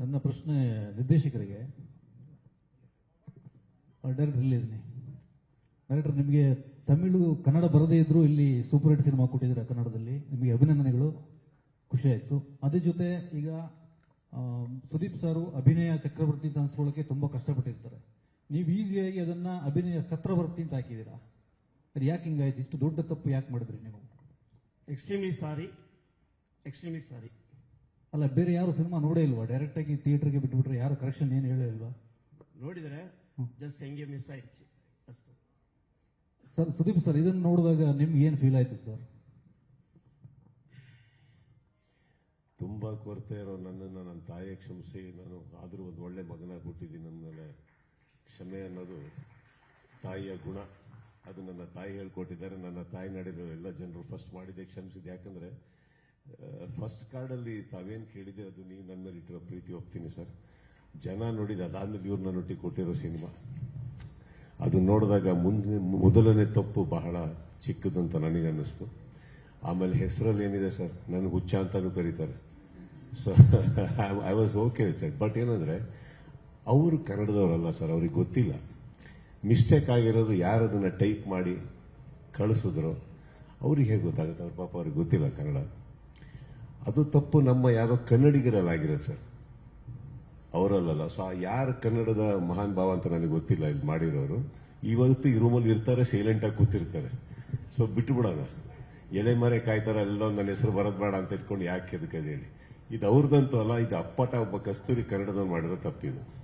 ನನ್ನ ಪ್ರಶ್ನೆ ನಿರ್ದೇಶಕರಿಗೆ. ಡೈರೆಕ್ಟರ್ ಇಲ್ಲಿರ್ನಿ ಡೈರೆಕ್ಟರ್ ನಿಮಗೆ ತಮಿಳು, ಕನ್ನಡ ಬರದೇ ಇದ್ರೂ ಇಲ್ಲಿ ಸೂಪರ್ ಹಿಟ್ ಸಿನಿಮಾ ಕೊಟ್ಟಿದ್ದೀರ ಕನ್ನಡದಲ್ಲಿ? ನಿಮಗೆ ಅಭಿನಂದನೆಗಳು. ಖುಷಿ ಆಯಿತು. ಅದೇ ಜೊತೆ ಈಗ ಸುದೀಪ್ ಸಾರು ಅಭಿನಯ ಚಕ್ರವರ್ತಿ ಅಂತ ಅನ್ಸ್ಕೊಳ್ಳೋಕೆ ತುಂಬ ಕಷ್ಟಪಟ್ಟಿರ್ತಾರೆ. ನೀವು ಈಸಿಯಾಗಿ ಅದನ್ನ ಅಭಿನಯ ಚಕ್ರವರ್ತಿ ಅಂತ ಹಾಕಿದ್ದೀರಾ? ಅದು ಯಾಕೆ ಹಿಂಗಾಯ್ತು? ಇಷ್ಟು ದೊಡ್ಡ ತಪ್ಪು ಯಾಕೆ ಮಾಡಿದ್ರಿ ನೀವು? ಎಕ್ಸ್ಟ್ರೀಮ್ಲಿ ಸಾರಿ ಎಕ್ಸ್ಟ್ರೀಮ್ಲಿ ಸಾರಿ ಅಲ್ಲ ಬೇರೆ ಯಾರು ಸಿನಿಮಾ ನೋಡೇ ಇಲ್ವಾ? ಡೈರೆಕ್ಟ್ ಆಗಿ ಥಿಯೇಟರ್ಗೆ ಬಿಟ್ಬಿಟ್ರೆ ಯಾರು ಕರೆಕ್ಷನ್ ಏನು ಹೇಳೇ ಇಲ್ವಾ? ನೋಡಿದ್ರೆ ಜಸ್ಟ್ ಹೆಂಗೆ ಮಿಸ್ ಆಯ್ತು. ಅಷ್ಟು. ಸರ್ ಸುದೀಪ್ ಸರ್ ಇದನ್ನು ನೋಡಿದಾಗ ನಿಮ್ಗೆ ಏನು ಫೀಲ್ ಆಯ್ತು ಸರ್? ತುಂಬ ಕೊರತೆ ಇರೋ ನನ್ನನ್ನು ನನ್ನ ತಾಯಿಯ ಕ್ಷಮಿಸಿ ನಾನು ಆದರೂ ಒಂದು ಒಳ್ಳೆ ಮಗನಾಗಿ ಹುಟ್ಟಿದ್ದೀನಿ ಮೇಲೆ. ಕ್ಷಮೆ ಅನ್ನೋದು ತಾಯಿಯ ಗುಣ. ಅದು ನನ್ನ ತಾಯಿ ಹೇಳ್ಕೊಟ್ಟಿದ್ದಾರೆ. ನನ್ನ ತಾಯಿ ನಡೆದಿರೋ ಎಲ್ಲ ಜನರು ಫಸ್ಟ್ ಮಾಡಿದ್ದೆ ಕ್ಷಮಿಸಿದೆ ಯಾಕಂದರೆ ಫಸ್ಟ್ ಕಾರ್ಡಲ್ಲಿ ತಾವೇನು ಕೇಳಿದೆ ಅದು ನೀವು ನನ್ನ ಮೇಲೆ ಇಟ್ಟಿರೋ ಪ್ರೀತಿ ಹೋಗ್ತೀನಿ ಸರ್. ಜನ ನೋಡಿದ ಅದಾದ್ಮೇಲೆ ಇವ್ರು ನನ್ನ ಒಟ್ಟಿಗೆ ಕೊಟ್ಟಿರೋ ಸಿನಿಮಾ. ಅದು ನೋಡಿದಾಗ ಮುಂದಿನ ಮೊದಲನೇ ತಪ್ಪು ಬಹಳ ಚಿಕ್ಕದಂತ ನನಗೆ ಅನ್ನಿಸ್ತು ಆಮೇಲೆ ಹೆಸರಲ್ಲಿ ಏನಿದೆ ಸರ್ ನನಗೆ ಹುಚ್ಚ ಅಂತಾನು ಕರೀತಾರೆ. So I was okay sir but ಏನಂದ್ರೆ, ಅವರು ಕನ್ನಡದವರಲ್ಲ ಸರ್, ಅವ್ರಿಗೆ ಗೊತ್ತಿಲ್ಲ. ಮಿಸ್ಟೇಕ್ ಆಗಿರೋದು ಯಾರು ಅದನ್ನ ಟೈಪ್ ಮಾಡಿ ಕಳಿಸಿದ್ರು? ಅವ್ರಿಗೆ ಹೇಗೆ ಗೊತ್ತಾಗುತ್ತೆ? ಅವ್ರ ಪಾಪ ಅವ್ರಿಗೆ ಗೊತ್ತಿಲ್ಲ ಕನ್ನಡ. ಅದು ತಪ್ಪು. ನಮ್ಮ ಯಾರೋ ಕನ್ನಡಿಗರಲ್ಲಾಗಿರೋದು ಸರ್. ಅವರಲ್ಲಲ್ಲ. ಸೊ ಯಾರು ಕನ್ನಡದ ಮಹಾನ್ ಭಾವ ಅಂತ ನನಗೆ ಗೊತ್ತಿಲ್ಲ ಇಲ್ಲಿ ಮಾಡಿರೋರು. ಇವತ್ತು ಈ ರೂಮಲ್ಲಿ ಇರ್ತಾರೆ ಸೈಲೆಂಟ್ ಆಗಿ ಕೂತಿರ್ತಾರೆ. ಸೊ ಬಿಟ್ಟು ಬಿಡೋಣ ಎಲೆ ಮರೆ ಕಾಯ್ತಾರ ಎಲ್ಲ ನನ್ನ ಹೆಸರು ಬರೋದ್ ಬೇಡ ಅಂತ ಇಟ್ಕೊಂಡು ಯಾಕೆ ಅದಕ್ಕೆ ಹೇಳಿ ಇದು ಅವ್ರದಂತೂ ಅಲ್ಲ ಇದು ಅಪ್ಪಟ ಒಬ್ಬ ಕಸ್ತೂರಿ ಕನ್ನಡದವ್ರು ಮಾಡಿರೋ ತಪ್ಪಿದು.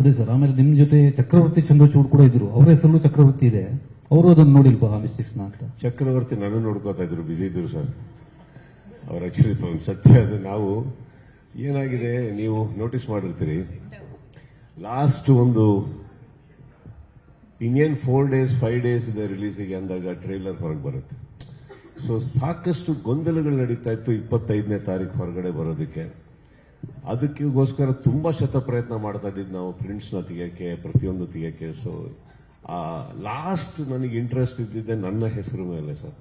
ಅದೇ ಸರ್ ಆಮೇಲೆ ನಿಮ್ ಜೊತೆ ಚಕ್ರವರ್ತಿ ಚಂದ್ರಚೂಡ್ ಕೂಡ ಇದ್ರು. ಅವ್ರ ಹೆಸರು ಚಕ್ರವರ್ತಿ ಇದೆ. ಅವರು ಅದನ್ನ ನೋಡಿಲ್ವಾ ಮಿಸ್ಟೇಕ್ಸ್ ಅಂತ? ಚಕ್ರವರ್ತಿ ನಾನು ನೋಡ್ಕೋತಾ ಇದ್ರು ಬಿಸಿ ಇದ್ರು ಸರ್. ಅವ್ರು ಆಕ್ಚುಲಿ ಸತ್ಯ ಅದು. ನಾವು ಏನಾಗಿದೆ, ನೀವು ನೋಟಿಸ್ ಮಾಡಿರ್ತೀರಿ. ಲಾಸ್ಟ್ ಒಂದು ಇನ್ನೇನು ಫೋರ್ ಡೇಸ್ ಫೈವ್ ಡೇಸ್ ಇದೆ ರಿಲೀಸಿಗೆ ಅಂದಾಗ ಟ್ರೈಲರ್ ಹೊರಗೆ ಬರುತ್ತೆ. ಸೊ ಸಾಕಷ್ಟು ಗೊಂದಲಗಳು ನಡೀತಾ ಇತ್ತು ಇಪ್ಪತ್ತೈದನೇ ತಾರೀಕು ಹೊರಗಡೆ ಬರೋದಕ್ಕೆ. ಅದಕ್ಕೋಸ್ಕರ ತುಂಬಾ ಶತ ಪ್ರಯತ್ನ ಮಾಡ್ತಾ ಇದ್ದಿದ್ದು ನಾವು ಪ್ರಿಂಟ್ಸ್ನ ತೆಗೆಯಕ್ಕೆ, ಪ್ರತಿಯೊಂದು ತೆಗಿಯೋಕ್ಕೆ. ಸೊ ಲಾಸ್ಟ್ ನನಗೆ ಇಂಟ್ರೆಸ್ಟ್ ಇದ್ದಿದ್ದೆ ನನ್ನ ಹೆಸರು ಮೇಲೆ ಸರ್.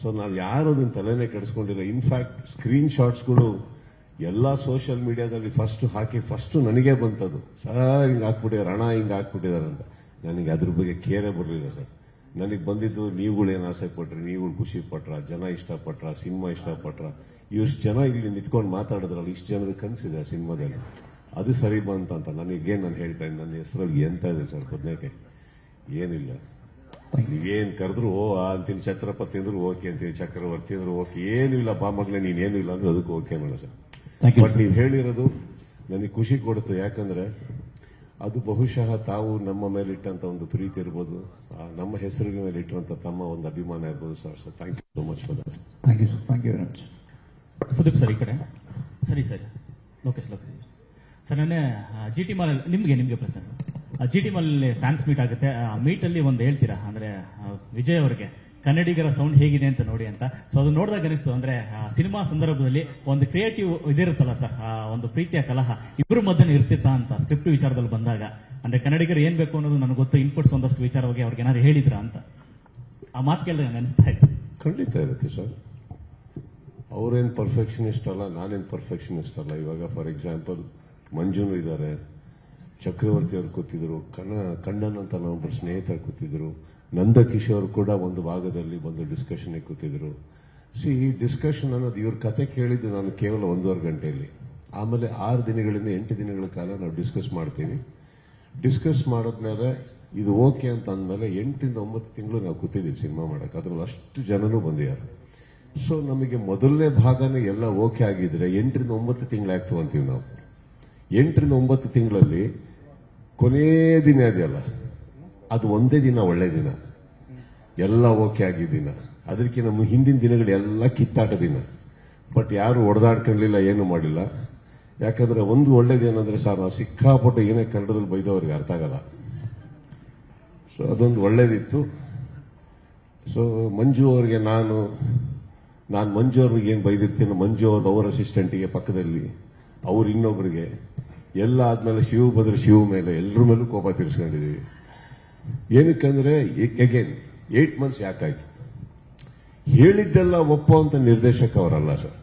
ಸೊ ನಾವು ಯಾರು ಅದನ್ನ ತಲೆನೇ ಕೆಡಿಸ್ಕೊಂಡಿಲ್ಲ. ಇನ್ಫ್ಯಾಕ್ಟ್ ಸ್ಕ್ರೀನ್ ಶಾಟ್ಸ್ಗಳು ಎಲ್ಲ ಸೋಷಿಯಲ್ ಮೀಡಿಯಾದಲ್ಲಿ ಫಸ್ಟ್ ಹಾಕಿ ಫಸ್ಟ್ ನನಗೆ ಬಂತದು. ಸರ್, ಹಿಂಗೆ ಹಾಕ್ಬಿಟ್ಟಿದ್ದಾರೆ ಹಣ ಹಿಂಗೆ ಹಾಕ್ಬಿಟ್ಟಿದ್ದಾರೆ ಅಂತ. ನನಗೆ ಅದ್ರ ಬಗ್ಗೆ ಕೇರೇ ಬರಲಿಲ್ಲ ಸರ್. ನನಗೆ ಬಂದಿದ್ದು ನೀವುಗಳು ಏನು ಆಸೆ ಪಟ್ರಿ, ನೀವುಗಳು ಖುಷಿ ಪಟ್ರ, ಜನ ಇಷ್ಟಪಟ್ರ, ಸಿನಿಮಾ ಇಷ್ಟಪಟ್ರ? ಇಷ್ಟು ಜನ ಇಲ್ಲಿ ನಿಂತ್ಕೊಂಡು ಮಾತಾಡಿದ್ರಲ್ಲ, ಇಷ್ಟು ಜನದ ಕನಸಿದೆ ಆ ಸಿನಿಮಾದಲ್ಲಿ. ಅದು ಸರಿ ಬಂತ ಅಂತ ನನಗೇನು ನಾನು ಹೇಳ್ತಾ ಇದ್ದೀನಿ ನನ್ನ ಹೆಸರಲ್ಲಿ ಎಂತ ಇದೆ ಸರ್ ಬದನೇಕಾಯಿ ಏನಿಲ್ಲ. ನೀವೇನ್ ಕರೆದ್ರು ಓ ಅಂತೀನಿ ಛತ್ರಪತಿ ಅಂದ್ರು ಓಕೆ ಅಂತೀನಿ ಚಕ್ರವರ್ತಿ ಅಂದ್ರು ಓಕೆ ಏನು ಇಲ್ಲ ಬಾ ಮಗಳೇ ಏನು ಇಲ್ಲ ಅಂದ್ರೆ ಅದಕ್ಕೆ ಓಕೆ ಮೇಡ ಸರ್. ಬಟ್ ನೀವ್ ಹೇಳಿರೋದು ನನಗೆ ಖುಷಿ ಕೊಡುತ್ತೆ ಯಾಕಂದ್ರೆ ಅದು ಬಹುಶಃ ತಾವು ನಮ್ಮ ಮೇಲೆ ಇಟ್ಟಂತ ಒಂದು ಪ್ರೀತಿ ಇರ್ಬೋದು ಆ ನಮ್ಮ ಹೆಸರಿನ ಮೇಲೆ ಇಟ್ಟಂತ ತಮ್ಮ ಒಂದು ಅಭಿಮಾನ ಇರ್ಬೋದು sir. So thank you so much for that thank you sir thank you very much Sudeep sir ಈ ಕಡೆ. ಸರಿ ಸರ್. ಲೋಕೇಶ್ ಲೋಕೇಶ್. ಸರ್ ನೆನ್ನೆ ಜಿ ಟಿ ಮಾಲ್ ನಿಮಗೆ ನಿಮಗೆ ಪ್ರಶ್ನೆ ಸರ್. ಜಿ ಟಿ ಮಲ್ಲಿ ಫ್ಯಾನ್ಸ್ ಮೀಟ್ ಆಗುತ್ತೆ ಮೀಟ್ ಅಲ್ಲಿ ಒಂದು ಹೇಳ್ತೀರಾ? ಅಂದ್ರೆ ವಿಜಯ್ ಅವರಿಗೆ ಕನ್ನಡಿಗರ ಸೌಂಡ್ ಹೇಗಿದೆ ಅಂತ ನೋಡಿ ಅಂತ. ಸೊ ಅದು ನೋಡಿದಾಗ ಅನಿಸ್ತು. ಅಂದ್ರೆ ಸಿನಿಮಾ ಸಂದರ್ಭದಲ್ಲಿ ಒಂದು ಕ್ರಿಯೇಟಿವ್ ಇದಿರುತ್ತಲ್ಲ ಸರ್ ಆ, ಒಂದು ಪ್ರೀತಿಯ ಕಲಹ ಇಬ್ಬರ ಮಧ್ಯೆ ಇರ್ತಿತ್ತ ಅಂತ ಸ್ಕ್ರಿಪ್ಟ್ ವಿಚಾರದಲ್ಲಿ ಬಂದಾಗ. ಅಂದ್ರೆ ಕನ್ನಡಿಗರು ಏನ್ ಬೇಕು ಅನ್ನೋದು ನನಗೆ ಗೊತ್ತು ಇನ್ಪುಟ್ಸ್ ಒಂದಷ್ಟು ವಿಚಾರವಾಗಿ ಅವ್ರಿಗೆ ಏನಾದ್ರು ಹೇಳಿದ್ರ ಅಂತ. ಆ ಮಾತು ಕೇಳಿದಾಗ ನಂಗೆ ಅನಿಸ್ತಾ ಇತ್ತು ಖಂಡಿತ ಇರುತ್ತೆ ಸರ್. ಅವ್ರೇನ್ ಪರ್ಫೆಕ್ಷನಿಸ್ಟ್ ಅಲ್ಲ ನಾನೇನ್ ಪರ್ಫೆಕ್ಷನಿಸ್ಟ್ ಅಲ್ಲ. ಇವಾಗ ಫಾರ್ ಎಕ್ಸಾಂಪಲ್ ಮಂಜುನು ಇದ್ದಾರೆ ಚಕ್ರವರ್ತಿ ಅವರು ಕೂತಿದ್ರು ಕಣ್ಣ ಕಣ್ಣನ್ ಅಂತ ನಮ್ಮೊಬ್ಬರು ಸ್ನೇಹಿತರು ಕೂತಿದ್ರು, ನಂದಕಿಶೋರ್ ಕೂಡ ಒಂದು ಭಾಗದಲ್ಲಿ ಬಂದು ಡಿಸ್ಕಷನ್ ಕೂತಿದ್ರು. ಸಿ ಈ ಡಿಸ್ಕಷನ್ ಅನ್ನೋದು ಇವ್ರ ಕತೆ ಕೇಳಿದ್ದು ನಾನು ಕೇವಲ ಒಂದೂವರೆ ಗಂಟೆಯಲ್ಲಿ. ಆಮೇಲೆ ಆರು ದಿನಗಳಿಂದ ಎಂಟು ದಿನಗಳ ಕಾಲ ನಾವು ಡಿಸ್ಕಸ್ ಮಾಡ್ತೀವಿ. ಡಿಸ್ಕಸ್ ಮಾಡಿದ್ಮೇಲೆ ಇದು ಓಕೆ ಅಂತ ಅಂದಮೇಲೆ ಎಂಟಿಂದ ಒಂಬತ್ತು ತಿಂಗಳು ನಾವು ಕೂತಿದ್ದೀವಿ ಸಿನಿಮಾ ಮಾಡೋಕೆ. ಅದ್ರಲ್ಲಿ ಅಷ್ಟು ಜನನೂ ಬಂದಿದ್ದಾರೆ. ಸೊ ನಮಗೆ ಮೊದಲನೇ ಭಾಗನೇ ಎಲ್ಲ ಓಕೆ ಆಗಿದ್ರೆ ಎಂಟರಿಂದ ಒಂಬತ್ತು ತಿಂಗಳು ಅಂತೀವಿ ನಾವು. ಎಂಟರಿಂದ ಒಂಬತ್ತು ತಿಂಗಳಲ್ಲಿ ಕೊನೇ ದಿನ ಇದೆಯಲ್ಲ ಅದು ಒಂದೇ ದಿನ ಒಳ್ಳೆ ದಿನ. ಎಲ್ಲ ಓಕೆ ಆಗಿದಿನ ದಿನ. ಅದಕ್ಕೆ ನಮ್ಮ ಹಿಂದಿನ ದಿನಗಳು ಎಲ್ಲ ಕಿತ್ತಾಟ ದಿನ. ಬಟ್ ಯಾರು ಹೊಡೆದಾಡ್ಕೊಳ್ಳಿಲ್ಲ ಏನು ಮಾಡಿಲ್ಲ. ಯಾಕಂದ್ರೆ ಒಂದು ಒಳ್ಳೇದೇನಂದ್ರೆ ಸರ್ ನಾವು ಸಿಕ್ಕಾಪಟ್ಟು ಏನೇ ಕನ್ನಡದಲ್ಲಿ ಬೈದವ್ರಿಗೆ ಅರ್ಥ ಆಗಲ್ಲ. ಸೊ ಅದೊಂದು ಒಳ್ಳೇದಿತ್ತು. ಸೊ ಮಂಜು ಅವರಿಗೆ ನಾನು ನಾನು ಮಂಜು ಅವ್ರಿಗೆ ಏನು ಬೈದಿರ್ತೀನಿ, ಮಂಜು ಅವ್ರದ್ದು ಅವರ ಅಸಿಸ್ಟೆಂಟಿಗೆ ಪಕ್ಕದಲ್ಲಿ, ಅವ್ರು ಇನ್ನೊಬ್ಬರಿಗೆ ಎಲ್ಲ ಆದ್ಮೇಲೆ ಶಿವ ಬದ್ರ ಶಿವ ಮೇಲೆ ಎಲ್ಲರ ಮೇಲೂ ಕೋಪ ತೀರಿಸ್ಕೊಂಡಿದ್ದೀವಿ ಏನಕ್ಕಂದ್ರೆ ಅಗೇನ್ ಏಟ್ ಮಂತ್ಸ್ ಯಾಕಾಯ್ತು? ಹೇಳಿದ್ದೆಲ್ಲ ಒಪ್ಪೋ ಅಂತ ನಿರ್ದೇಶಕ ಅವರಲ್ಲ ಸರ್.